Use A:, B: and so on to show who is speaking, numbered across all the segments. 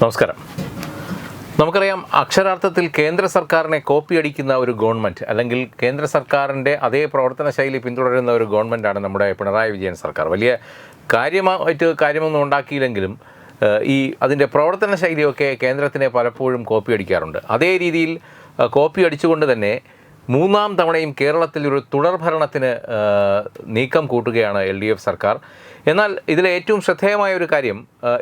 A: നമസ്കാരം. നമുക്കറിയാം അക്ഷരാർത്ഥത്തിൽ കേന്ദ്ര സർക്കാരിനെ കോപ്പി അടിക്കുന്ന ഒരു ഗവൺമെന്റ് അല്ലെങ്കിൽ കേന്ദ്ര സർക്കാരിന്റെ അതേ പ്രവർത്തന ശൈലി പിന്തുടരുന്ന ഒരു ഗവൺമെന്റാണ് നമ്മുടെ പിണറായി വിജയൻ സർക്കാർ. വലിയ കാര്യമായിട്ട് കാര്യമൊന്നും ഉണ്ടാക്കിയില്ലെങ്കിലും ഈ അതിന്റെ പ്രവർത്തന ശൈലിയൊക്കെ കേന്ദ്രത്തിനെ പലപ്പോഴും കോപ്പി അടിക്കാറുണ്ട്. അതേ രീതിയിൽ കോപ്പി അടിച്ചുകൊണ്ട് തന്നെ മൂന്നാം തവണയും കേരളത്തിൽ ഒരു തുടർ ഭരണത്തിന് നീക്കം കൂട്ടുകയാണ് എൽ ഡി എഫ് സർക്കാർ. എന്നാൽ ഇതിലെ ഏറ്റവും ശ്രദ്ധേയമായ ഒരു കാര്യം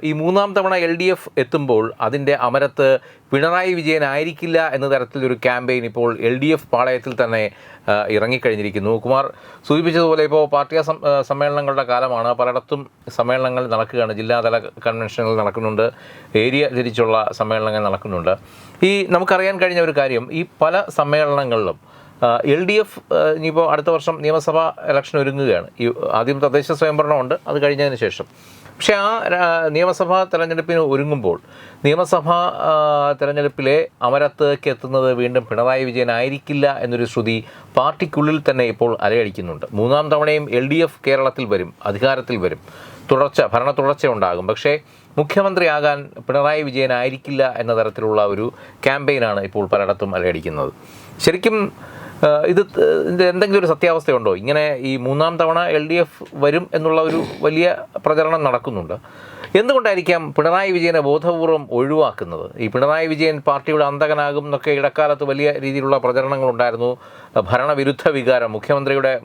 A: ഈ മൂന്നാം തവണ എൽ ഡി എഫ് എത്തുമ്പോൾ അതിന്റെ അമരത്ത് പിണറായി വിജയൻ ആയിരിക്കില്ല എന്ന തരത്തിലൊരു ക്യാമ്പയിൻ ഇപ്പോൾ എൽ ഡി എഫ് പാളയത്തിൽ തന്നെ ഇറങ്ങിക്കഴിഞ്ഞിരിക്കുന്നു. കുമാർ സൂചിപ്പിച്ചതുപോലെ ഇപ്പോൾ പാർട്ടി സമ്മേളനങ്ങളുടെ കാലമാണ്. പലയിടത്തും സമ്മേളനങ്ങൾ നടക്കുകയാണ്. ജില്ലാതല കൺവെൻഷനുകൾ നടക്കുന്നുണ്ട്. ഏരിയ തിരിച്ചുള്ള സമ്മേളനങ്ങൾ നടക്കുന്നുണ്ട്. ഈ നമുക്കറിയാൻ കഴിഞ്ഞ ഒരു കാര്യം ഈ പല സമ്മേളനങ്ങളിലും എൽ ഡി എഫ് ഇനിയിപ്പോൾ അടുത്ത വർഷം നിയമസഭാ ഇലക്ഷൻ ഒരുങ്ങുകയാണ്. ഈ ആദ്യം തദ്ദേശ സ്വയംഭരണമുണ്ട് അത് കഴിഞ്ഞതിന് ശേഷം. പക്ഷേ ആ നിയമസഭാ തെരഞ്ഞെടുപ്പിന് ഒരുങ്ങുമ്പോൾ നിയമസഭാ തെരഞ്ഞെടുപ്പിലെ അമരത്തേക്ക് എത്തുന്നത് വീണ്ടും പിണറായി വിജയൻ ആയിരിക്കില്ല എന്നൊരു ശ്രുതി പാർട്ടിക്കുള്ളിൽ തന്നെ ഇപ്പോൾ അലയടിക്കുന്നുണ്ട്. മൂന്നാം തവണയും എൽ ഡി എഫ് കേരളത്തിൽ വരും അധികാരത്തിൽ വരും. തുടർച്ച ഭരണ തുടർച്ച ഉണ്ടാകും. പക്ഷേ മുഖ്യമന്ത്രിയാകാൻ പിണറായി വിജയൻ ആയിരിക്കില്ല എന്ന തരത്തിലുള്ള ഒരു ക്യാമ്പയിനാണ് ഇപ്പോൾ പലയിടത്തും അലയടിക്കുന്നത്. ശരിക്കും ഇത് എന്തെങ്കിലും ഒരു സത്യാവസ്ഥയുണ്ടോ? ഇങ്ങനെ ഈ മൂന്നാം തവണ എൽ ഡി എഫ് വരും എന്നുള്ള ഒരു വലിയ പ്രചരണം നടക്കുന്നുണ്ട്. എന്തുകൊണ്ടായിരിക്കാം പിണറായി വിജയനെ ബോധപൂർവം ഒഴിവാക്കുന്നത്? ഈ പിണറായി വിജയൻ പാർട്ടിയുടെ അന്തകനാകും എന്നൊക്കെ ഇടക്കാലത്ത് വലിയ രീതിയിലുള്ള പ്രചരണങ്ങളുണ്ടായിരുന്നു. ഭരണവിരുദ്ധ വികാരം മുഖ്യമന്ത്രിയുടെ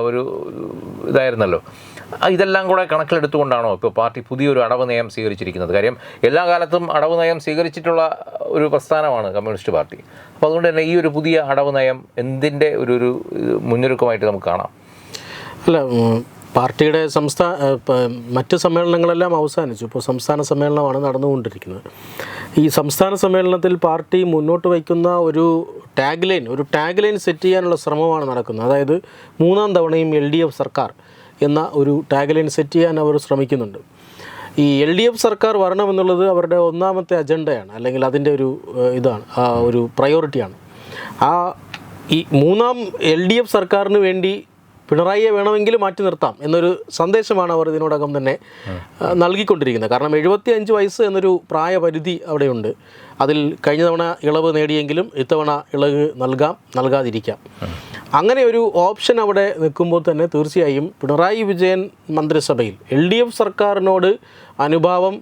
A: ഒരു ഇതായിരുന്നല്ലോ. ഇതെല്ലാം കൂടെ കണക്കിലെടുത്തുകൊണ്ടാണോ ഇപ്പോൾ പാർട്ടി പുതിയൊരു അടവ് നയം സ്വീകരിച്ചിരിക്കുന്നത്? കാര്യം എല്ലാ കാലത്തും അടവ് നയം സ്വീകരിച്ചിട്ടുള്ള ഒരു പ്രസ്ഥാനമാണ് കമ്മ്യൂണിസ്റ്റ് പാർട്ടി. അപ്പോൾ അതുകൊണ്ട് തന്നെ ഈ ഒരു പുതിയ അടവ് നയം എന്തിന്റെ ഒരു ഒരു മുന്നൊരുക്കമായിട്ട് നമുക്ക് കാണാം?
B: അല്ല പാർട്ടിയുടെ സംസ്ഥാന മറ്റ് സമ്മേളനങ്ങളെല്ലാം അവസാനിച്ചു. ഇപ്പോൾ സംസ്ഥാന സമ്മേളനമാണ് നടന്നുകൊണ്ടിരിക്കുന്നത്. ഈ സംസ്ഥാന സമ്മേളനത്തിൽ പാർട്ടി മുന്നോട്ട് വയ്ക്കുന്ന ഒരു ടാഗ് ലൈൻ ഒരു ടാഗ് ലൈൻ സെറ്റ് ചെയ്യാനുള്ള ശ്രമമാണ് നടക്കുന്നത്. അതായത് മൂന്നാം തവണയും എൽ സർക്കാർ എന്ന ഒരു ടാഗ്ലൈൻ സെറ്റ് ചെയ്യാൻ അവർ ശ്രമിക്കുന്നുണ്ട്. ഈ എൽ ഡി എഫ് സർക്കാർ വരണമെന്നുള്ളത് അവരുടെ ഒന്നാമത്തെ അജണ്ടയാണ് അല്ലെങ്കിൽ അതിന്റെ ഒരു ഇതാണ് ആ ഒരു പ്രയോറിറ്റിയാണ് ആ ഈ മൂന്നാം എൽ ഡി എഫ് സർക്കാരിന് വേണ്ടി പിണറായിയെ വേണമെങ്കിൽ മാറ്റി നിർത്താം എന്നൊരു സന്ദേശമാണ് അവർ ഇതിനോടകം തന്നെ നൽകിക്കൊണ്ടിരിക്കുന്നത്. കാരണം എഴുപത്തി അഞ്ച് വയസ്സ് എന്നൊരു പ്രായപരിധി അവിടെയുണ്ട്. അതിൽ കഴിഞ്ഞ തവണ ഇളവ് നേടിയെങ്കിലും ഇത്തവണ ഇളവ് നൽകാം നൽകാതിരിക്കാം. അങ്ങനെ ഒരു ഓപ്ഷൻ അവിടെ നിൽക്കുമ്പോൾ തന്നെ തീർച്ചയായും പിണറായി വിജയൻ മന്ത്രിസഭയിൽ എൽ ഡി എഫ് സർക്കാരിനോട് അനുഭാവം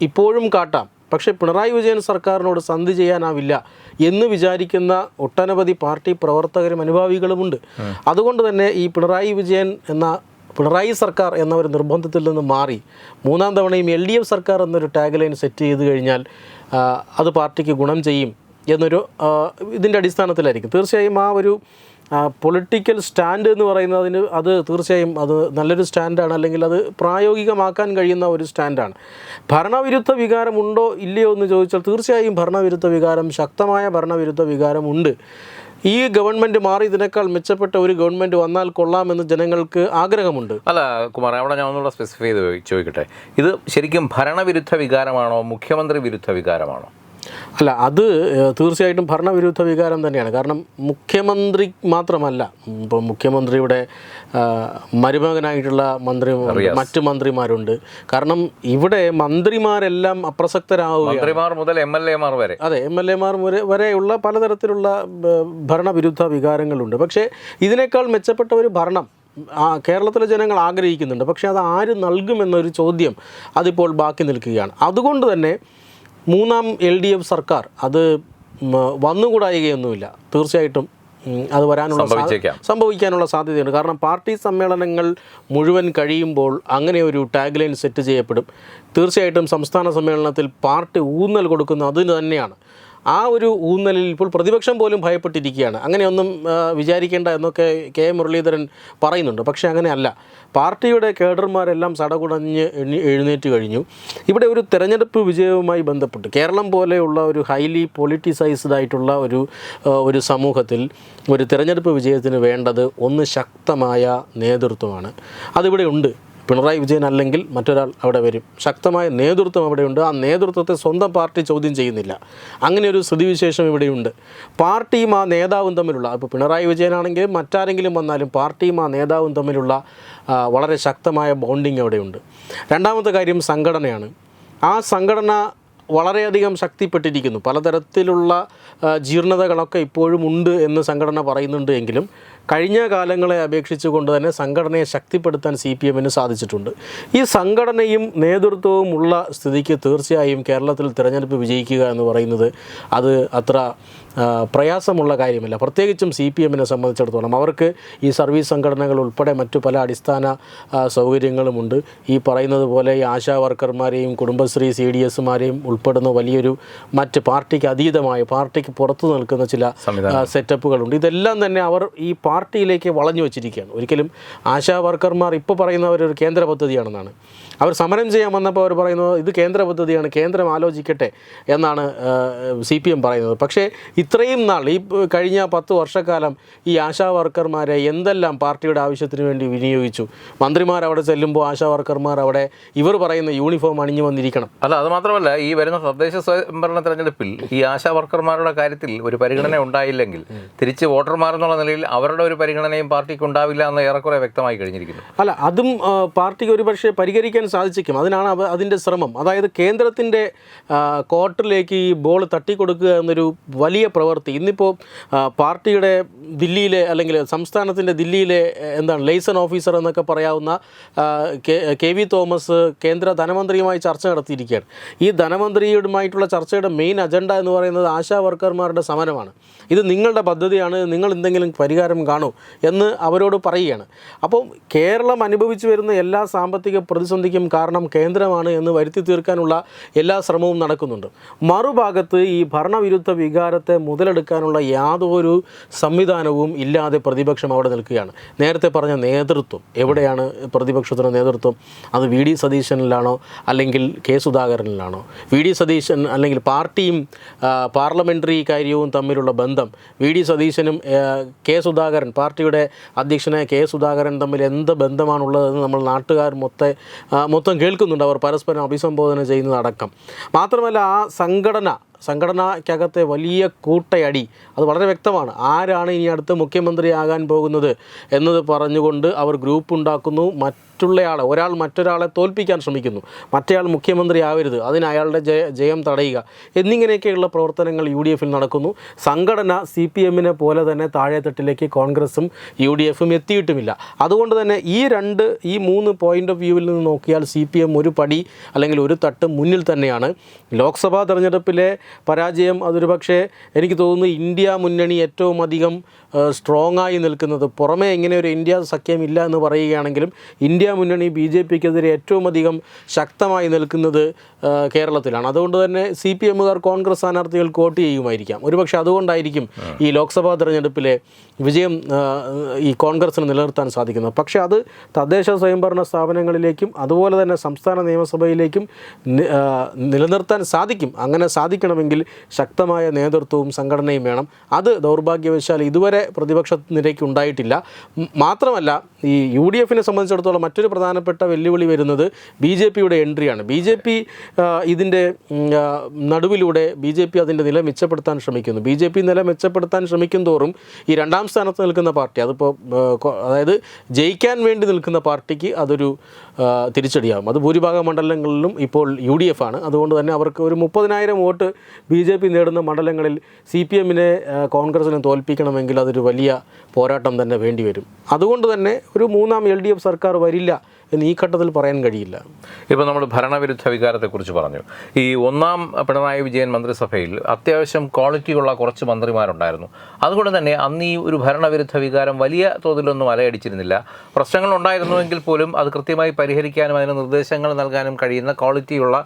B: ഇപ്പോഴും കാട്ടാം. പക്ഷേ പിണറായി വിജയൻ സർക്കാരിനോട് സന്ധി ചെയ്യാനാവില്ല എന്ന് വിചാരിക്കുന്ന ഒട്ടനവധി പാർട്ടി പ്രവർത്തകരും അനുഭാവികളുമുണ്ട് അതുകൊണ്ട് തന്നെ ഈ പിണറായി വിജയൻ എന്ന പിണറായി സർക്കാർ എന്ന ഒരു നിർബന്ധത്തിൽ നിന്ന് മാറി. മൂന്നാം തവണയും എൽ ഡി എഫ് സർക്കാർ എന്നൊരു ടാഗ് ലൈൻ സെറ്റ് ചെയ്ത് കഴിഞ്ഞാൽ അത് പാർട്ടിക്ക് ഗുണം ചെയ്യും എന്നൊരു ഇതിന്റെ അടിസ്ഥാനത്തിലായിരിക്കും. തീർച്ചയായും ആ ഒരു പൊളിറ്റിക്കൽ സ്റ്റാൻഡ് എന്ന് പറയുന്നതിന് അത് തീർച്ചയായും അത് നല്ലൊരു സ്റ്റാൻഡാണ് അല്ലെങ്കിൽ അത് പ്രായോഗികമാക്കാൻ കഴിയുന്ന ഒരു സ്റ്റാൻഡാണ് ഭരണവിരുദ്ധ വികാരമുണ്ടോ ഇല്ലയോ എന്ന് ചോദിച്ചാൽ തീർച്ചയായും ഭരണവിരുദ്ധ വികാരം ശക്തമായ ഭരണവിരുദ്ധ വികാരമുണ്ട് ഈ ഗവൺമെന്റ് മാറി ഇതിനേക്കാൾ മെച്ചപ്പെട്ട ഒരു ഗവൺമെന്റ് വന്നാൽ കൊള്ളാമെന്ന് ജനങ്ങൾക്ക് ആഗ്രഹമുണ്ട്.
A: അല്ല കുമാർ അവിടെ ഞാൻ ഒന്നുകൂടെ സ്പെസിഫൈ ചെയ്ത് ചോദിക്കട്ടെ. ഇത് ശരിക്കും ഭരണവിരുദ്ധ വികാരമാണോ മുഖ്യമന്ത്രി വിരുദ്ധ വികാരമാണോ?
B: അല്ല അത് തീർച്ചയായിട്ടും ഭരണവിരുദ്ധ വികാരം തന്നെയാണ്. കാരണം മുഖ്യമന്ത്രി മാത്രമല്ല ഇപ്പോൾ മുഖ്യമന്ത്രിയുടെ മരുമകനായിട്ടുള്ള മന്ത്രി മറ്റ് മന്ത്രിമാരുണ്ട്. കാരണം ഇവിടെ മന്ത്രിമാരെല്ലാം അപ്രസക്തരാവുകയാണ്.
A: മുതൽ എം എൽ എമാർ വരെ.
B: അതെ എം എൽ എമാർ വരെയുള്ള പലതരത്തിലുള്ള ഭരണവിരുദ്ധ വികാരങ്ങളുണ്ട്. പക്ഷേ ഇതിനേക്കാൾ മെച്ചപ്പെട്ട ഒരു ഭരണം കേരളത്തിലെ ജനങ്ങൾ ആഗ്രഹിക്കുന്നുണ്ട്. പക്ഷേ അത് ആര് നൽകുമെന്നൊരു ചോദ്യം അതിപ്പോൾ ബാക്കി നിൽക്കുകയാണ്. അതുകൊണ്ട് തന്നെ മൂന്നാം എൽ ഡി എഫ് സർക്കാർ അത് വന്നുകൂടായികയൊന്നുമില്ല. തീർച്ചയായിട്ടും അത് വരാനുള്ള സംഭവിക്കാനുള്ള സാധ്യതയുണ്ട്. കാരണം പാർട്ടി സമ്മേളനങ്ങൾ മുഴുവൻ കഴിയുമ്പോൾ അങ്ങനെ ഒരു ടാഗ് ലൈൻ സെറ്റ് ചെയ്യപ്പെടും. തീർച്ചയായിട്ടും സംസ്ഥാന സമ്മേളനത്തിൽ പാർട്ടി ഊന്നൽ കൊടുക്കുന്ന അതിന് തന്നെയാണ്. ആ ഒരു ഊന്നലിൽ ഇപ്പോൾ പ്രതിപക്ഷം പോലും ഭയപ്പെട്ടിരിക്കുകയാണ്. അങ്ങനെയൊന്നും വിചാരിക്കേണ്ട എന്നൊക്കെ കെ മുരളീധരൻ പറയുന്നുണ്ട്. പക്ഷേ അങ്ങനെയല്ല. പാർട്ടിയുടെ കേഡർമാരെല്ലാം സടകുടഞ്ഞ് എഴുന്നേറ്റ് കഴിഞ്ഞു. ഇവിടെ ഒരു തെരഞ്ഞെടുപ്പ് വിജയവുമായി ബന്ധപ്പെട്ട് കേരളം പോലെയുള്ള ഒരു ഹൈലി പൊളിറ്റിസൈസ്ഡ് ആയിട്ടുള്ള ഒരു ഒരു സമൂഹത്തിൽ ഒരു തെരഞ്ഞെടുപ്പ് വിജയത്തിന് വേണ്ടത് ഒന്ന് ശക്തമായ നേതൃത്വമാണ്. അതിവിടെ ഉണ്ട്. പിണറായി വിജയൻ അല്ലെങ്കിൽ മറ്റൊരാൾ അവിടെ വരും. ശക്തമായ നേതൃത്വം അവിടെയുണ്ട്. ആ നേതൃത്വത്തെ സ്വന്തം പാർട്ടി ചോദ്യം ചെയ്യുന്നില്ല. അങ്ങനെ ഒരു സ്ഥിതിവിശേഷം ഇവിടെയുണ്ട്. പാർട്ടിയും ആ നേതാവും തമ്മിലുള്ള ഇപ്പോൾ പിണറായി വിജയനാണെങ്കിലും മറ്റാരെങ്കിലും വന്നാലും പാർട്ടിയും ആ നേതാവും തമ്മിലുള്ള വളരെ ശക്തമായ ബോണ്ടിങ് അവിടെയുണ്ട്. രണ്ടാമത്തെ കാര്യം സംഘടനയാണ്. ആ സംഘടന വളരെയധികം ശക്തിപ്പെട്ടിരിക്കുന്നു. പലതരത്തിലുള്ള ജീർണതകളൊക്കെ ഇപ്പോഴും ഉണ്ട് എന്ന് സംഘടന പറയുന്നുണ്ട് എങ്കിലും കഴിഞ്ഞ കാലങ്ങളെ അപേക്ഷിച്ചുകൊണ്ട് തന്നെ സംഘടനയെ ശക്തിപ്പെടുത്താൻ സി പി എമ്മിന് സാധിച്ചിട്ടുണ്ട്. ഈ സംഘടനയും നേതൃത്വവും ഉള്ള സ്ഥിതിക്ക് തീർച്ചയായും കേരളത്തിൽ തിരഞ്ഞെടുപ്പ് വിജയിക്കുക എന്ന് പറയുന്നത് അത് അത്ര പ്രയാസമുള്ള കാര്യമല്ല. പ്രത്യേകിച്ചും സി പി എമ്മിനെ സംബന്ധിച്ചിടത്തോളം അവർക്ക് ഈ സർവീസ് സംഘടനകൾ ഉൾപ്പെടെ മറ്റു പല അടിസ്ഥാന സൗകര്യങ്ങളുമുണ്ട്. ഈ പറയുന്നത് പോലെ ഈ ആശാ വർക്കർമാരെയും കുടുംബശ്രീ സി ഡി എസുമാരെയും ഉൾപ്പെടുന്ന വലിയൊരു മറ്റ് പാർട്ടിക്ക് അതീതമായ പാർട്ടിക്ക് പുറത്തു നിൽക്കുന്ന ചില സെറ്റപ്പുകളുണ്ട്. ഇതെല്ലാം തന്നെ അവർ ഈ പാർട്ടിയിലേക്ക് വളഞ്ഞു വെച്ചിരിക്കുകയാണ്. ഒരിക്കലും ആശാ വർക്കർമാർ ഇപ്പോൾ പറയുന്നവർ ഒരു കേന്ദ്ര പദ്ധതിയാണെന്നാണ്. അവർ സമരം ചെയ്യാൻ വന്നപ്പോൾ അവർ പറയുന്നത് ഇത് കേന്ദ്ര പദ്ധതിയാണ് കേന്ദ്രം ആലോചിക്കട്ടെ എന്നാണ് സി പി എം പറയുന്നത്. പക്ഷേ ഇത്രയും നാൾ ഈ കഴിഞ്ഞ പത്ത് വർഷക്കാലം ഈ ആശാ വർക്കർമാരെ എന്തെല്ലാം പാർട്ടിയുടെ ആവശ്യത്തിന് വേണ്ടി വിനിയോഗിച്ചു? മന്ത്രിമാർ അവിടെ ചെല്ലുമ്പോൾ ആശാ വർക്കർമാർ അവിടെ ഇവർ പറയുന്ന യൂണിഫോം അണിഞ്ഞു വന്നിരിക്കണം.
A: അല്ല അത് മാത്രമല്ല ഈ വരുന്ന തദ്ദേശ സ്വയംഭരണ തെരഞ്ഞെടുപ്പിൽ ഈ ആശാ വർക്കർമാരുടെ കാര്യത്തിൽ ഒരു പരിഗണന ഉണ്ടായില്ലെങ്കിൽ തിരിച്ച് വോട്ടർമാർ എന്നുള്ള നിലയിൽ അവരുടെ ഒരു പരിഗണനയും പാർട്ടിക്ക് ഉണ്ടാവില്ല എന്ന് ഏറെക്കുറെ വ്യക്തമായി കഴിഞ്ഞിരിക്കുന്നു.
B: അല്ല അതും പാർട്ടിക്ക് ഒരുപക്ഷെ പരിഹരിക്കാൻ സാധിച്ചേക്കും. അതിനാണ് അതിന്റെ ശ്രമം. അതായത് കേന്ദ്രത്തിന്റെ കോർട്ടിലേക്ക് ഈ ബോൾ തട്ടിക്കൊടുക്കുക എന്നൊരു വലിയ പ്രവൃത്തി. ഇന്നിപ്പോൾ പാർട്ടിയുടെ ദില്ലിയിലെ അല്ലെങ്കിൽ സംസ്ഥാനത്തിന്റെ ദില്ലിയിലെ എന്താണ് ലൈസൺ ഓഫീസർ എന്നൊക്കെ പറയാവുന്ന കെ വി തോമസ് കേന്ദ്ര ധനമന്ത്രിയുമായി ചർച്ച നടത്തിയിരിക്കുകയാണ്. ഈ ധനമന്ത്രിയുമായിട്ടുള്ള ചർച്ചയുടെ മെയിൻ അജണ്ട എന്ന് പറയുന്നത് ആശാ വർക്കർമാരുടെ സമരമാണ്. ഇത് നിങ്ങളുടെ പദ്ധതിയാണ് നിങ്ങൾ എന്തെങ്കിലും പരിഹാരം കാണൂ എന്ന് അവരോട് പറയുകയാണ്. അപ്പോൾ കേരളം അനുഭവിച്ചു വരുന്ന എല്ലാ സാമ്പത്തിക പ്രതിസന്ധിക്കും കാരണം കേന്ദ്രമാണ് എന്ന് വരുത്തി തീർക്കാനുള്ള എല്ലാ ശ്രമവും നടക്കുന്നുണ്ട്. മറുഭാഗത്ത് ഈ ഭരണവിരുദ്ധ വികാരത്തെ മുതലെടുക്കാനുള്ള യാതൊരു സംവിധാനവും ഇല്ലാതെ പ്രതിപക്ഷം അവിടെ നിൽക്കുകയാണ്. നേരത്തെ പറഞ്ഞ നേതൃത്വം എവിടെയാണ് പ്രതിപക്ഷത്തിന്റെ നേതൃത്വം? അത് വി ഡി സതീശനിലാണോ അല്ലെങ്കിൽ കെ സുധാകരനിലാണോ? വി ഡി സതീശൻ അല്ലെങ്കിൽ പാർട്ടിയും പാർലമെന്ററി കാര്യവും തമ്മിലുള്ള ബന്ധം വി ഡി സതീശനും കെ സുധാകരൻ പാർട്ടിയുടെ അധ്യക്ഷനായ കെ സുധാകരൻ തമ്മിൽ എന്ത് ബന്ധമാണുള്ളതെന്ന് നമ്മൾ നാട്ടുകാർ മൊത്തം മൊത്തം കേൾക്കുന്നുണ്ട്. അവർ പരസ്പരം അഭിസംബോധന ചെയ്യുന്നതടക്കം. മാത്രമല്ല ആ സംഘടന സംഘടനയ്ക്കകത്തെ വലിയ കൂട്ടയടി. അത് വളരെ വ്യക്തമാണ്. ആരാണ് ഇനി അടുത്ത മുഖ്യമന്ത്രിയാകാൻ പോകുന്നത്? എന്നത് പറഞ്ഞുകൊണ്ട് അവർ ഗ്രൂപ്പ് ഉണ്ടാക്കുന്നു. മറ്റുള്ളയാളെ ഒരാൾ മറ്റൊരാളെ തോൽപ്പിക്കാൻ ശ്രമിക്കുന്നു. മറ്റേയാൾ മുഖ്യമന്ത്രി ആവരുത് അതിന് അയാളുടെ ജയ ജയം തടയുക എന്നിങ്ങനെയൊക്കെയുള്ള പ്രവർത്തനങ്ങൾ യു ഡി എഫിൽ നടക്കുന്നു. സംഘടന സി പി എമ്മിനെ പോലെ തന്നെ താഴെത്തട്ടിലേക്ക് കോൺഗ്രസും യു ഡി എഫും എത്തിയിട്ടുമില്ല. അതുകൊണ്ട് തന്നെ ഈ രണ്ട് ഈ മൂന്ന് പോയിന്റ് ഓഫ് വ്യൂവിൽ നിന്ന് നോക്കിയാൽ സി പി എം ഒരു പടി അല്ലെങ്കിൽ ഒരു തട്ട് മുന്നിൽ തന്നെയാണ്. ലോക്സഭാ തെരഞ്ഞെടുപ്പിലെ പരാജയം അതൊരു പക്ഷേ എനിക്ക് തോന്നുന്നു ഇന്ത്യ മുന്നണി ഏറ്റവും അധികം സ്ട്രോങ് ആയി നിൽക്കുന്നത്. പുറമേ ഇങ്ങനെ ഒരു ഇന്ത്യ സഖ്യം ഇല്ല എന്ന് പറയുകയാണെങ്കിലും ഇന്ത്യ മുന്നണി ബി ജെ പിക്കെതിരെ ഏറ്റവും അധികം ശക്തമായി നിൽക്കുന്നത് കേരളത്തിലാണ്. അതുകൊണ്ട് തന്നെ സി പി എമ്മുകാർ കോൺഗ്രസ് സ്ഥാനാർത്ഥികൾക്ക് വോട്ട് ചെയ്യുമായിരിക്കാം. ഒരുപക്ഷെ അതുകൊണ്ടായിരിക്കും ഈ ലോക്സഭാ തെരഞ്ഞെടുപ്പിലെ വിജയം ഈ കോൺഗ്രസിന് നിലനിർത്താൻ സാധിക്കുന്നത്. പക്ഷേ അത് തദ്ദേശ സ്വയംഭരണ സ്ഥാപനങ്ങളിലേക്കും അതുപോലെ തന്നെ സംസ്ഥാന നിയമസഭയിലേക്കും നിലനിർത്താൻ സാധിക്കും. അങ്ങനെ സാധിക്കണമെങ്കിൽ ശക്തമായ നേതൃത്വവും സംഘടനയും വേണം. അത് ദൗർഭാഗ്യവശാൽ ഇതുവരെ പ്രതിപക്ഷ നിരയ്ക്ക് ഉണ്ടായിട്ടില്ല. മാത്രമല്ല ഈ യു ഡി എഫിനെ സംബന്ധിച്ചിടത്തോളം മറ്റൊരു പ്രധാനപ്പെട്ട വെല്ലുവിളി വരുന്നത് ബി ജെ പിയുടെ എൻട്രിയാണ്. ബി ജെ പി ഇതിന്റെ നടുവിലൂടെ ബി ജെ പി അതിന്റെ നില മെച്ചപ്പെടുത്താൻ ശ്രമിക്കുന്നു. ബി ജെ പി നില മെച്ചപ്പെടുത്താൻ ശ്രമിക്കും തോറും ഈ രണ്ടാം സ്ഥാനത്ത് നിൽക്കുന്ന പാർട്ടി അതിപ്പോൾ അതായത് ജയിക്കാൻ വേണ്ടി നിൽക്കുന്ന പാർട്ടിക്ക് അതൊരു തിരിച്ചടിയാകും. അത് ഭൂരിഭാഗം മണ്ഡലങ്ങളിലും ഇപ്പോൾ യു ഡി എഫ് ആണ് അതുകൊണ്ട് തന്നെ അവർക്ക് ഒരു മുപ്പതിനായിരം വോട്ട് ബി ജെ പി നേടുന്ന മണ്ഡലങ്ങളിൽ സി പി എമ്മിനെ കോൺഗ്രസിനെ തോൽപ്പിക്കണമെങ്കിൽ അതൊരു വലിയ പോരാട്ടം തന്നെ വേണ്ടിവരും അതുകൊണ്ട് തന്നെ ഒരു മൂന്നാം എൽ ഡി എഫ് സർക്കാർ വരില്ല. എന്ന് ഈ ഘട്ടത്തിൽ പറയാൻ കഴിയില്ല.
A: ഇപ്പോൾ നമ്മൾ ഭരണവിരുദ്ധ വികാരത്തെക്കുറിച്ച് പറഞ്ഞു. ഈ ഒന്നാം പിണറായി വിജയൻ മന്ത്രിസഭയിൽ അത്യാവശ്യം ക്വാളിറ്റിയുള്ള കുറച്ച് മന്ത്രിമാരുണ്ടായിരുന്നു. അതുകൊണ്ട് തന്നെ അന്ന് ഈ ഒരു ഭരണവിരുദ്ധ വികാരം വലിയ തോതിലൊന്നും അലയടിച്ചിരുന്നില്ല. പ്രശ്നങ്ങൾ ഉണ്ടായിരുന്നുവെങ്കിൽ പോലും അത് കൃത്യമായി പരിഹരിക്കാനും അതിന് നിർദ്ദേശങ്ങൾ നൽകാനും കഴിയുന്ന ക്വാളിറ്റിയുള്ള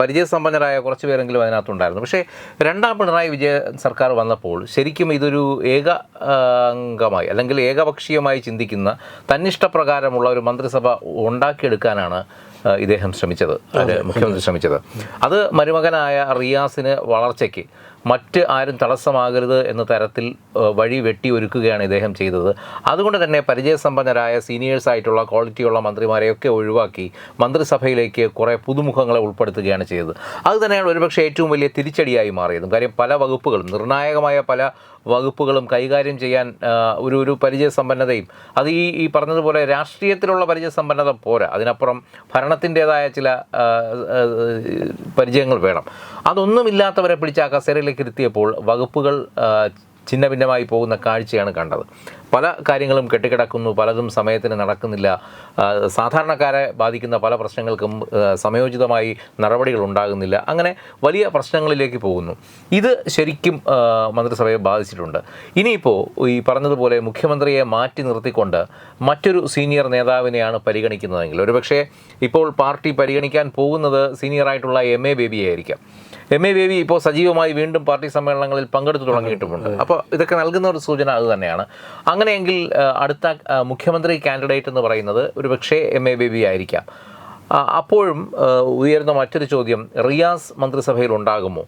A: പരിചയസമ്പന്നരായ കുറച്ച് പേരെങ്കിലും അതിനകത്തുണ്ടായിരുന്നു. പക്ഷേ രണ്ടാം പിണറായി വിജയൻ സർക്കാർ വന്നപ്പോൾ ശരിക്കും ഇതൊരു ഏക അംഗമായി അല്ലെങ്കിൽ ഏകപക്ഷീയമായി ചിന്തിക്കുന്ന തന്നിഷ്ടപ്രകാരമുള്ള ഒരു മന്ത്രിസഭ ഉണ്ടാക്കിയെടുക്കാനാണ് ഇദ്ദേഹം ശ്രമിച്ചത് മുഖ്യമന്ത്രി ശ്രമിച്ചത്. അത് മരുമകനായ റിയാസിന് വളർച്ചയ്ക്ക് മറ്റ് ആരും തടസ്സമാകരുത് എന്ന തരത്തിൽ വഴി വെട്ടി ഒരുക്കുകയാണ് ഇദ്ദേഹം ചെയ്തത്. അതുകൊണ്ട് തന്നെ പരിചയസമ്പന്നരായ സീനിയേഴ്സ് ആയിട്ടുള്ള ക്വാളിറ്റിയുള്ള മന്ത്രിമാരെയൊക്കെ ഒഴിവാക്കി മന്ത്രിസഭയിലേക്ക് കുറേ പുതുമുഖങ്ങളെ ഉൾപ്പെടുത്തുകയാണ് ചെയ്തത്. അത് തന്നെയാണ് ഒരുപക്ഷെ ഏറ്റവും വലിയ തിരിച്ചടിയായി മാറിയതും. കാര്യം പല വകുപ്പുകളും നിർണായകമായ പല വകുപ്പുകളും കൈകാര്യം ചെയ്യാൻ ഒരു ഒരു പരിചയസമ്പന്നതയും. അത് ഈ ഈ പറഞ്ഞതുപോലെ രാഷ്ട്രീയത്തിലുള്ള പരിചയസമ്പന്നത പോരാ. അതിനപ്പുറം ഭരണത്തിന്റേതായ ചില പരിചയങ്ങൾ വേണം. അതൊന്നുമില്ലാത്തവരെ പിടിച്ച് ആ കസേരയിലേക്ക് ഇരുത്തിയപ്പോൾ വകുപ്പുകൾ ഛിന്ന ഭിന്നമായി പോകുന്ന കാഴ്ചയാണ് കണ്ടത്. പല കാര്യങ്ങളും കെട്ടിക്കിടക്കുന്നു പലതും സമയത്തിന് നടക്കുന്നില്ല. സാധാരണക്കാരെ ബാധിക്കുന്ന പല പ്രശ്നങ്ങൾക്കും സമയോചിതമായി നടപടികൾ ഉണ്ടാകുന്നില്ല. അങ്ങനെ വലിയ പ്രശ്നങ്ങളിലേക്ക് പോകുന്നു. ഇത് ശരിക്കും മന്ത്രിസഭയെ ബാധിച്ചിട്ടുണ്ട്. ഇനിയിപ്പോൾ ഈ പറഞ്ഞതുപോലെ മുഖ്യമന്ത്രിയെ മാറ്റി നിർത്തിക്കൊണ്ട് മറ്റൊരു സീനിയർ നേതാവിനെയാണ് പരിഗണിക്കുന്നതെങ്കിൽ. ഒരുപക്ഷേ ഇപ്പോൾ പാർട്ടി പരിഗണിക്കാൻ പോകുന്നത് സീനിയറായിട്ടുള്ള എം എ ബേബി ആയിരിക്കാം എം എ ബേബി ഇപ്പോൾ സജീവമായി വീണ്ടും പാർട്ടി സമ്മേളനങ്ങളിൽ പങ്കെടുത്തു തുടങ്ങിയിട്ടുമുണ്ട്. അപ്പോൾ ഇതൊക്കെ നൽകുന്ന ഒരു സൂചന അത് തന്നെയാണ്. അങ്ങനെയെങ്കിൽ അടുത്ത മുഖ്യമന്ത്രി കാൻഡിഡേറ്റ് എന്ന് പറയുന്നത് ഒരു പക്ഷേ എം എ ബേബി ആയിരിക്കാം അപ്പോഴും ഉയർന്ന മറ്റൊരു ചോദ്യം റിയാസ് മന്ത്രിസഭയിൽ ഉണ്ടാകുമോ?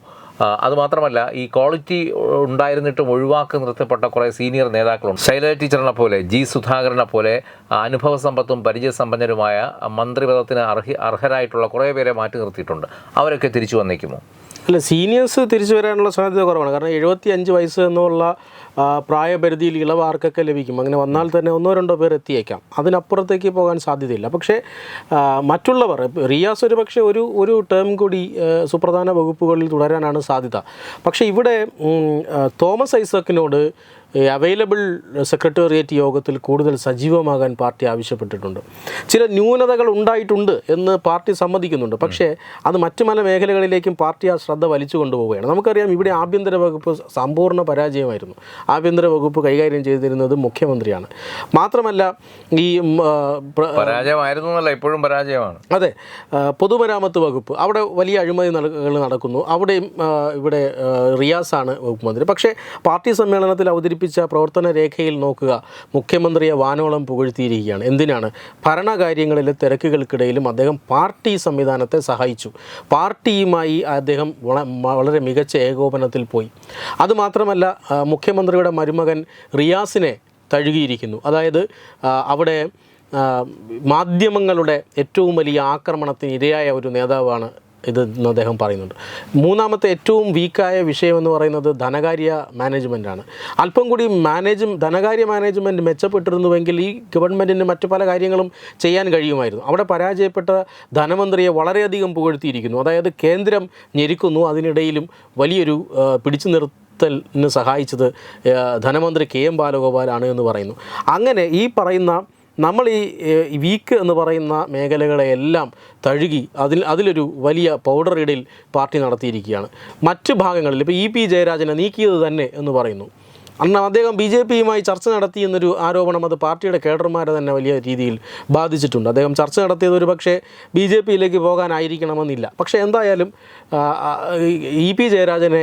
A: അതുമാത്രമല്ല ഈ ക്വാളിറ്റി ഉണ്ടായിരുന്നിട്ടും ഒഴിവാക്കി നിർത്തപ്പെട്ട കുറേ സീനിയർ നേതാക്കളുണ്ട്. ശൈല ടീച്ചറിനെ പോലെ ജി സുധാകരനെ പോലെ അനുഭവ സമ്പത്തും പരിചയസമ്പന്നരുമായ മന്ത്രിപദത്തിന് അർഹ അർഹരായിട്ടുള്ള കുറേ പേരെ മാറ്റി നിർത്തിയിട്ടുണ്ട്. അവരൊക്കെ തിരിച്ചു വന്നേക്കുമോ?
B: അല്ല സീനിയേഴ്സ് തിരിച്ചു വരാനുള്ള സാധ്യത കുറവാണ്. കാരണം എഴുപത്തി അഞ്ച് വയസ്സ് എന്നുള്ള പ്രായപരിധിയിൽ ഇളവ് ആർക്കൊക്കെ ലഭിക്കും? അങ്ങനെ വന്നാൽ തന്നെ ഒന്നോ രണ്ടോ പേർ എത്തിയേക്കാം. അതിനപ്പുറത്തേക്ക് പോകാൻ സാധ്യതയില്ല. പക്ഷേ മറ്റുള്ളവർ റിയാസ് ഒരു പക്ഷേ ഒരു ഒരു ടേം കൂടി സുപ്രധാന വകുപ്പുകളിൽ തുടരാനാണ് സാധ്യത. പക്ഷേ ഇവിടെ തോമസ് ഐസക്കിനോട് അവൈലബിൾ സെക്രട്ടേറിയറ്റ് യോഗത്തിൽ കൂടുതൽ സജീവമാകാൻ പാർട്ടി ആവശ്യപ്പെട്ടിട്ടുണ്ട്. ചില ന്യൂനതകൾ ഉണ്ടായിട്ടുണ്ട് എന്ന് പാർട്ടി സമ്മതിക്കുന്നുണ്ട്. പക്ഷേ അത് മറ്റു പല മേഖലകളിലേക്കും പാർട്ടി ആ ശ്രദ്ധ വലിച്ചു കൊണ്ടുപോവുകയാണ് നമുക്കറിയാം ഇവിടെ ആഭ്യന്തര വകുപ്പ് സമ്പൂർണ പരാജയമായിരുന്നു. ആഭ്യന്തര വകുപ്പ് കൈകാര്യം ചെയ്തിരുന്നത് മുഖ്യമന്ത്രിയാണ്. മാത്രമല്ല ഈ
A: പരാജയമായിരുന്നു എന്നല്ല ഇപ്പോഴും പരാജയമാണ്.
B: അതെ പൊതുമരാമത്ത് വകുപ്പ്. അവിടെ വലിയ അഴിമതി നട- നടക്കുന്നു. അവിടെയും ഇവിടെ റിയാസാണ് വകുപ്പ് മന്ത്രി. പക്ഷേ പാർട്ടി സമ്മേളനത്തിൽ അവതരിപ്പിച്ച പ്രവർത്തന രേഖയിൽ നോക്കുക. മുഖ്യമന്ത്രിയെ വാനോളം പുകഴ്ത്തിയിരിക്കുകയാണ്. എന്തിനാണ്? ഭരണകാര്യങ്ങളിലെ തിരക്കുകൾക്കിടയിലും അദ്ദേഹം പാർട്ടി സംവിധാനത്തെ സഹായിച്ചു. പാർട്ടിയുമായി അദ്ദേഹം വളരെ മികച്ച ഏകോപനത്തിൽ പോയി. അതുമാത്രമല്ല മുഖ്യമന്ത്രിയുടെ മരുമകൻ റിയാസിനെ തഴുകിയിരിക്കുന്നു. അതായത് അവിടെ മാധ്യമങ്ങളുടെ ഏറ്റവും വലിയ ആക്രമണത്തിന് ഇരയായ ഒരു നേതാവാണ് ഇത് എന്ന് അദ്ദേഹം പറയുന്നുണ്ട്. മൂന്നാമത്തെ ഏറ്റവും വീക്കായ വിഷയം എന്ന് പറയുന്നത് ധനകാര്യ മാനേജ്മെന്റാണ് അല്പം കൂടി മാനേജ് ധനകാര്യ മാനേജ്മെന്റ് മെച്ചപ്പെട്ടിരുന്നുവെങ്കിൽ ഈ ഗവൺമെന്റിന് മറ്റു പല കാര്യങ്ങളും ചെയ്യാൻ കഴിയുമായിരുന്നു. അവിടെ പരാജയപ്പെട്ട ധനമന്ത്രിയെ വളരെയധികം പുകഴ്ത്തിയിരിക്കുന്നു. അതായത് കേന്ദ്രം ഞെരുക്കുന്നു. അതിനിടയിലും വലിയൊരു പിടിച്ചു നിർത്തലിന് സഹായിച്ചത് ധനമന്ത്രി കെ എം ബാലഗോപാലാണ് എന്ന് പറയുന്നു. അങ്ങനെ ഈ പറയുന്ന നമ്മൾ ഈ വീക്ക് എന്ന് പറയുന്ന മേഖലകളെയെല്ലാം തഴുകി അതിൽ അതിലൊരു വലിയ പൗഡർ ഇടയിൽ പാർട്ടി നടത്തിയിരിക്കുകയാണ്. മറ്റ് ഭാഗങ്ങളിൽ ഇപ്പോൾ ഇ പി ജയരാജനെ നീക്കിയത് തന്നെ എന്ന് പറയുന്നു. അന്ന് അദ്ദേഹം ബി ജെ പിയുമായി ചർച്ച നടത്തി എന്നൊരു ആരോപണം അത് പാർട്ടിയുടെ കേഡർമാരെ തന്നെ വലിയ രീതിയിൽ ബാധിച്ചിട്ടുണ്ട്. അദ്ദേഹം ചർച്ച നടത്തിയത് ഒരു പക്ഷേ ബി ജെ പിയിലേക്ക് പോകാനായിരിക്കണമെന്നില്ല. പക്ഷേ എന്തായാലും ഇ പി ജയരാജനെ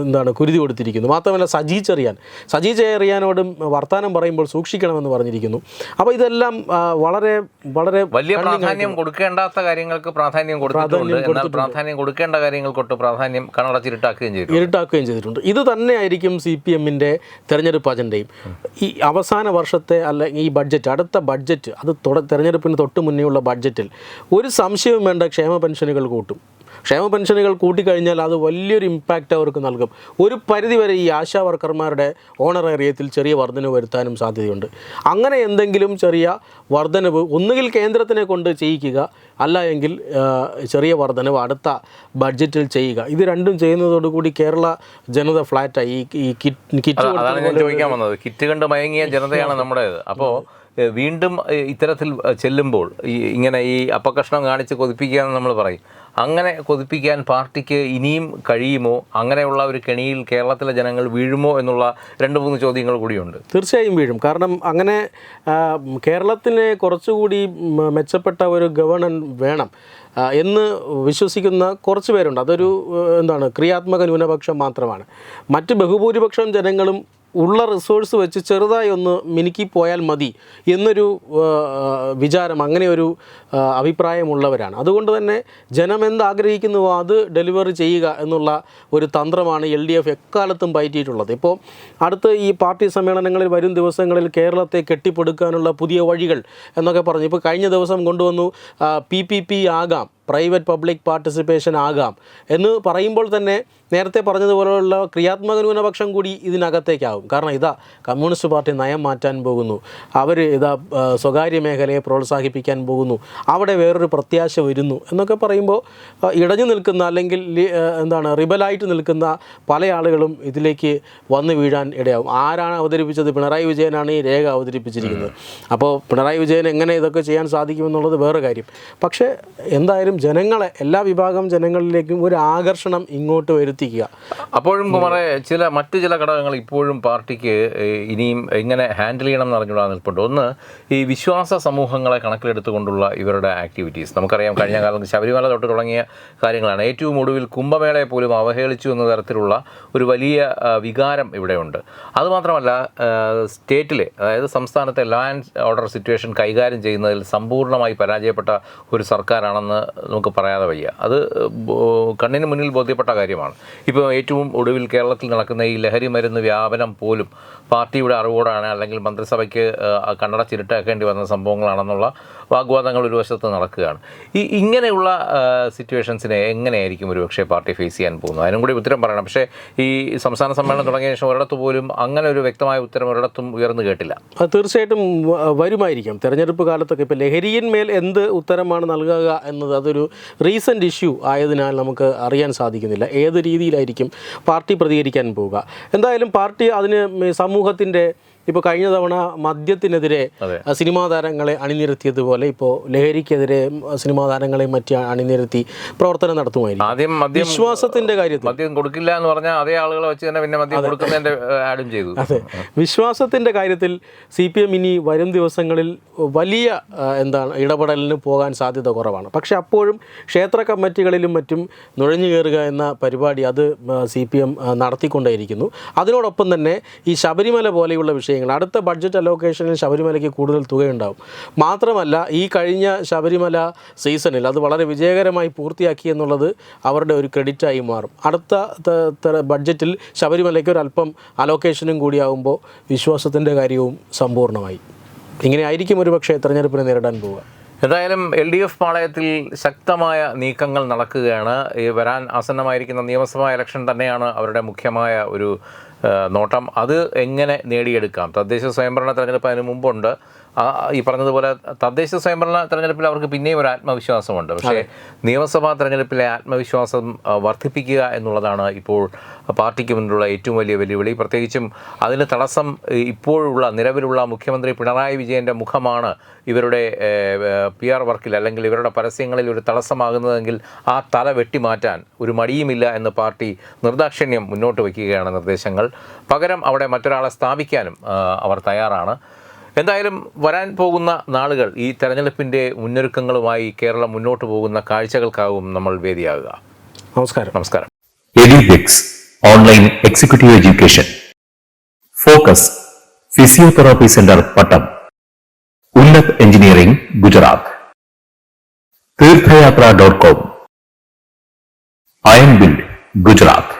B: എന്താണ് കുരുതി കൊടുത്തിരിക്കുന്നു. മാത്രമല്ല സജി ചെറിയാൻ. സജി ചെറിയാനോടും വർത്തമാനം പറയുമ്പോൾ സൂക്ഷിക്കണമെന്ന് പറഞ്ഞിരിക്കുന്നു. അപ്പോൾ ഇതെല്ലാം വളരെ വളരെ
A: വലിയ പ്രാധാന്യം കൊടുക്കേണ്ടാത്ത കാര്യങ്ങൾക്ക് പ്രാധാന്യം കൊടുത്തിട്ടുണ്ട്. പ്രാധാന്യം കൊടുക്കേണ്ട കാര്യങ്ങൾക്കൊട്ട് പ്രാധാന്യം കണ്ണടച്ചിരുട്ടാക്കുകയും ചെയ്തു.
B: ഇരുട്ടാക്കുകയും ചെയ്തിട്ടുണ്ട്. ഇത് തന്നെയായിരിക്കും സി പി എമ്മിന്റെ തെരഞ്ഞെടുപ്പ് അജണ്ടയും. ഈ അവസാന വർഷത്തെ അല്ലെങ്കിൽ ഈ ബഡ്ജറ്റ് അടുത്ത ബഡ്ജറ്റ് അത് തെരഞ്ഞെടുപ്പിന് തൊട്ട് മുന്നേയുള്ള ബഡ്ജറ്റിൽ ഒരു സംശയവും വേണ്ട ക്ഷേമ പെൻഷനുകൾ കൂട്ടും. ക്ഷേമ പെൻഷനുകൾ കൂട്ടിക്കഴിഞ്ഞാൽ അത് വലിയൊരു ഇമ്പാക്റ്റ് അവർക്ക് നൽകും. ഒരു പരിധിവരെ ഈ ആശാ വർക്കർമാരുടെ ഓണർ ഓണറേറിയത്തിൽ ചെറിയ വർധനവ് വരുത്താനും സാധ്യതയുണ്ട്. അങ്ങനെ എന്തെങ്കിലും ചെറിയ വർധനവ് ഒന്നുകിൽ കേന്ദ്രത്തിനെ കൊണ്ട് ചെയ്യിക്കുക അല്ല എങ്കിൽ ചെറിയ വർധനവ് അടുത്ത ബഡ്ജറ്റിൽ ചെയ്യുക. ഇത് രണ്ടും ചെയ്യുന്നതോടുകൂടി കേരള ജനത ഫ്ലാറ്റായി ഈ കിറ്റ് കിറ്റ്
A: ചോദിക്കാൻ വന്നത്. കിറ്റ് കണ്ട് മയങ്ങിയ ജനതയാണ് നമ്മുടേത്. അപ്പോൾ വീണ്ടും ഇത്തരത്തിൽ ചെല്ലുമ്പോൾ ഈ ഇങ്ങനെ ഈ അപ്പകഷ്ണം കാണിച്ച് കൊതിപ്പിക്കുക എന്ന് നമ്മൾ പറയും. അങ്ങനെ കൊതിപ്പിക്കാൻ പാർട്ടിക്ക് ഇനിയും കഴിയുമോ? അങ്ങനെയുള്ള ഒരു കെണിയിൽ കേരളത്തിലെ ജനങ്ങൾ വീഴുമോ എന്നുള്ള രണ്ട് മൂന്ന് ചോദ്യങ്ങൾ കൂടിയുണ്ട്.
B: തീർച്ചയായും വീഴും. കാരണം അങ്ങനെ കേരളത്തിനെ കുറച്ചുകൂടി മെച്ചപ്പെട്ട ഒരു ഗവർണൻ വേണം എന്ന് വിശ്വസിക്കുന്ന കുറച്ച് പേരുണ്ട്. അതൊരു എന്താണ് ക്രിയാത്മക ന്യൂനപക്ഷം മാത്രമാണ്. മറ്റ് ബഹുഭൂരിപക്ഷം ജനങ്ങളും ഉള്ള റിസോഴ്സ് വെച്ച് ചെറുതായി ഒന്ന് മിനുക്കി പോയാൽ മതി എന്നൊരു വിചാരം അങ്ങനെ ഒരു അഭിപ്രായമുള്ളവരാണ്. അതുകൊണ്ട് തന്നെ ജനം എന്താഗ്രഹിക്കുന്നുവോ അത് ഡെലിവറി ചെയ്യുക എന്നുള്ള ഒരു തന്ത്രമാണ് എൽ ഡി എഫ് എക്കാലത്തും പയറ്റിയിട്ടുള്ളത്. ഇപ്പോൾ അടുത്ത് ഈ പാർട്ടി സമ്മേളനങ്ങളിൽ വരും ദിവസങ്ങളിൽ കേരളത്തെ കെട്ടിപ്പടുക്കാനുള്ള പുതിയ വഴികൾ എന്നൊക്കെ പറഞ്ഞു. ഇപ്പോൾ കഴിഞ്ഞ ദിവസം കൊണ്ടുവന്നു പി പി പി ആകാം. പ്രൈവറ്റ് പബ്ലിക് പാർട്ടിസിപ്പേഷൻ ആകാം എന്ന് പറയുമ്പോൾ തന്നെ നേരത്തെ പറഞ്ഞതുപോലെയുള്ള ക്രിയാത്മക ന്യൂനപക്ഷം കൂടി ഇതിനകത്തേക്കാവും. കാരണം ഇതാ കമ്മ്യൂണിസ്റ്റ് പാർട്ടി നയം മാറ്റാൻ പോകുന്നു. അവർ ഇതാ സ്വകാര്യ മേഖലയെ പ്രോത്സാഹിപ്പിക്കാൻ പോകുന്നു. അവിടെ വേറൊരു പ്രത്യാശ വരുന്നു എന്നൊക്കെ പറയുമ്പോൾ ഇടഞ്ഞു നിൽക്കുന്ന അല്ലെങ്കിൽ എന്താണ് റിബലായിട്ട് നിൽക്കുന്ന പല ആളുകളും ഇതിലേക്ക് വന്നു വീഴാൻ ഇടയാവും. ആരാണ് അവതരിപ്പിച്ചത്? പിണറായി വിജയനാണ് ഈ രേഖ അവതരിപ്പിച്ചിരിക്കുന്നത്. അപ്പോൾ പിണറായി വിജയൻ എങ്ങനെ ഇതൊക്കെ ചെയ്യാൻ സാധിക്കുമെന്നുള്ളത് വേറെ കാര്യം. പക്ഷേ എന്തായാലും ജനങ്ങളെ എല്ലാ വിഭാഗം ജനങ്ങളിലേക്കും ഒരു ആകർഷണം ഇങ്ങോട്ട് വരുത്തിക്കുക.
A: അപ്പോഴും കുമാറെ ചില മറ്റ് ചില ഘടകങ്ങൾ ഇപ്പോഴും പാർട്ടിക്ക് ഇനിയും എങ്ങനെ ഹാൻഡിൽ ചെയ്യണം എന്ന് അറിഞ്ഞുകൂടാ നിൽപ്പുണ്ട്. ഒന്ന് ഈ വിശ്വാസ സമൂഹങ്ങളെ കണക്കിലെടുത്തുകൊണ്ടുള്ള ഇവരുടെ ആക്ടിവിറ്റീസ് നമുക്കറിയാം കഴിഞ്ഞ കാലത്ത് ശബരിമല തൊട്ട് തുടങ്ങിയ കാര്യങ്ങളാണ്. ഏറ്റവും ഒടുവിൽ കുംഭമേളയെ പോലും അവഹേളിച്ചു എന്ന തരത്തിലുള്ള ഒരു വലിയ വികാരം ഇവിടെയുണ്ട്. അതുമാത്രമല്ല സ്റ്റേറ്റിലെ അതായത് സംസ്ഥാനത്തെ ലാൻഡ് ഓർഡർ സിറ്റുവേഷൻ കൈകാര്യം ചെയ്യുന്നതിൽ സമ്പൂർണമായി പരാജയപ്പെട്ട ഒരു സർക്കാരാണെന്ന് നമുക്ക് പറയാതെ വയ്യ. അത് കണ്ണിന് മുന്നിൽ ബോധ്യപ്പെട്ട കാര്യമാണ്. ഇപ്പോൾ ഏറ്റവും ഒടുവിൽ കേരളത്തിൽ നടക്കുന്ന ഈ ലഹരി മരുന്ന് വ്യാപനം പോലും പാർട്ടിയുടെ അറിവോടാണ് അല്ലെങ്കിൽ മന്ത്രിസഭയ്ക്ക് കണ്ണട ചിരട്ടാക്കേണ്ടി വന്ന സംഭവങ്ങളാണെന്നുള്ള വാഗ്വാദങ്ങൾ ഒരു വശത്ത് നടക്കുകയാണ്. ഈ ഇങ്ങനെയുള്ള സിറ്റുവേഷൻസിനെ എങ്ങനെയായിരിക്കും ഒരു പക്ഷേ പാർട്ടി ഫേസ് ചെയ്യാൻ പോകുന്നത്? അതിനും കൂടി ഉത്തരം പറയണം. പക്ഷേ ഈ സംസ്ഥാന സമ്മേളനം തുടങ്ങിയ ശേഷം ഒരിടത്ത് പോലും അങ്ങനെ ഒരു വ്യക്തമായ ഉത്തരം ഒരിടത്തും ഉയർന്നു കേട്ടില്ല.
B: അത് തീർച്ചയായിട്ടും വരുമായിരിക്കും. തെരഞ്ഞെടുപ്പ് കാലത്തൊക്കെ ഇപ്പോൾ ലഹരിയിന്മേൽ എന്ത് ഉത്തരമാണ് നൽകുക എന്നത് അതൊരു റീസെന്റ് ഇഷ്യൂ ആയതിനാൽ നമുക്ക് അറിയാൻ സാധിക്കുന്നില്ല. ഏത് രീതിയിലായിരിക്കും പാർട്ടി പ്രതികരിക്കാൻ പോവുക? എന്തായാലും പാർട്ടി അതിന് സമൂഹത്തിന്റെ ഇപ്പോൾ കഴിഞ്ഞ തവണ മദ്യത്തിനെതിരെ. സിനിമാ താരങ്ങളെ അണിനിരത്തിയതുപോലെ ഇപ്പോൾ ലഹരിക്കെതിരെ സിനിമാ താരങ്ങളെ മറ്റ് അണിനിരത്തി പ്രവർത്തനം നടത്തുമായിരിക്കും
A: ആദ്യം മദ്യം
B: വിശ്വാസത്തിന്റെ കാര്യത്തിൽ.
A: മദ്യം കൊടുക്കില്ല എന്ന് പറഞ്ഞാൽ അതേ ആളുകളെ വെച്ച് തന്നെ പിന്നെ മദ്യം കൊടുക്കുന്നതിന്റെ ആഡും ചെയ്തു.
B: അതെ. വിശ്വാസത്തിന്റെ കാര്യത്തിൽ സി പി എം ഇനി വരും ദിവസങ്ങളിൽ വലിയ എന്താണ് ഇടപെടലിന് പോകാൻ സാധ്യത കുറവാണ്. പക്ഷെ അപ്പോഴും ക്ഷേത്ര കമ്മിറ്റികളിലും മറ്റും നുഴഞ്ഞു കയറുക എന്ന പരിപാടി അത് സി പി എം നടത്തിക്കൊണ്ടേയിരിക്കുന്നു. അതിനോടൊപ്പം തന്നെ ഈ ശബരിമല പോലെയുള്ള വിഷയങ്ങൾ. അടുത്ത ബഡ്ജറ്റ് അലോക്കേഷനിൽ ശബരിമലയ്ക്ക് കൂടുതൽ തുകയുണ്ടാവും. മാത്രമല്ല ഈ കഴിഞ്ഞ ശബരിമല സീസണിൽ അത് വളരെ വിജയകരമായി പൂർത്തിയാക്കി എന്നുള്ളത് അവരുടെ ഒരു ക്രെഡിറ്റായി മാറും. അടുത്ത ബഡ്ജറ്റിൽ ശബരിമലയ്ക്ക് ഒരു അല്പം അലോക്കേഷനും കൂടിയാവുമ്പോൾ വിശ്വാസത്തിന്റെ കാര്യവും സമ്പൂർണമായി ഇങ്ങനെ ആയിരിക്കും ഒരു പക്ഷേ തെരഞ്ഞെടുപ്പിനെ നേരിടാൻ പോവുക.
A: എന്തായാലും എൽ ഡി എഫ് പാളയത്തിൽ ശക്തമായ നീക്കങ്ങൾ നടക്കുകയാണ്. ഈ വരാൻ ആസന്നമായിരിക്കുന്ന നിയമസഭാ ഇലക്ഷൻ തന്നെയാണ് അവരുടെ മുഖ്യമായ ഒരു നോട്ടം അത് എങ്ങനെ നേടിയെടുക്കാം? തദ്ദേശ സ്വയംഭരണ തെരഞ്ഞെടുപ്പ് അതിന് മുമ്പുണ്ട്. ഈ പറഞ്ഞതുപോലെ തദ്ദേശ സ്വയംഭരണ തെരഞ്ഞെടുപ്പിൽ അവർക്ക് പിന്നെയും ഒരു ആത്മവിശ്വാസമുണ്ട്. പക്ഷേ നിയമസഭാ തെരഞ്ഞെടുപ്പിലെ ആത്മവിശ്വാസം വർദ്ധിപ്പിക്കുക എന്നുള്ളതാണ് ഇപ്പോൾ പാർട്ടിക്ക് മുന്നിലുള്ള ഏറ്റവും വലിയ വെല്ലുവിളി. പ്രത്യേകിച്ചും അതിന് തടസ്സം ഇപ്പോഴുള്ള നിലവിലുള്ള മുഖ്യമന്ത്രി പിണറായി വിജയന്റെ മുഖമാണ് ഇവരുടെ പി ആർ വർക്കിൽ അല്ലെങ്കിൽ ഇവരുടെ പരസ്യങ്ങളിൽ ഒരു തടസ്സമാകുന്നതെങ്കിൽ ആ തല വെട്ടിമാറ്റാൻ ഒരു മടിയുമില്ല എന്ന് പാർട്ടി നിർദാക്ഷിണ്യം മുന്നോട്ട് വയ്ക്കുകയാണ് നിർദ്ദേശങ്ങൾ. പകരം അവിടെ മറ്റൊരാളെ സ്ഥാപിക്കാനും അവർ തയ്യാറാണ്. എന്തായാലും വരാൻ പോകുന്ന നാളുകൾ ഈ തെരഞ്ഞെടുപ്പിന്റെ മുന്നൊരുക്കങ്ങളുമായി കേരളം മുന്നോട്ട് പോകുന്ന കാഴ്ചകൾക്കാവും നമ്മൾ വേദിയാകുക.
B: നമസ്കാരം.
A: നമസ്കാരം.
C: Online executive education. Focus physiotherapy centre Pattom. Unnat engineering Gujarat. Teerthayatra dot com. Iron build Gujarat.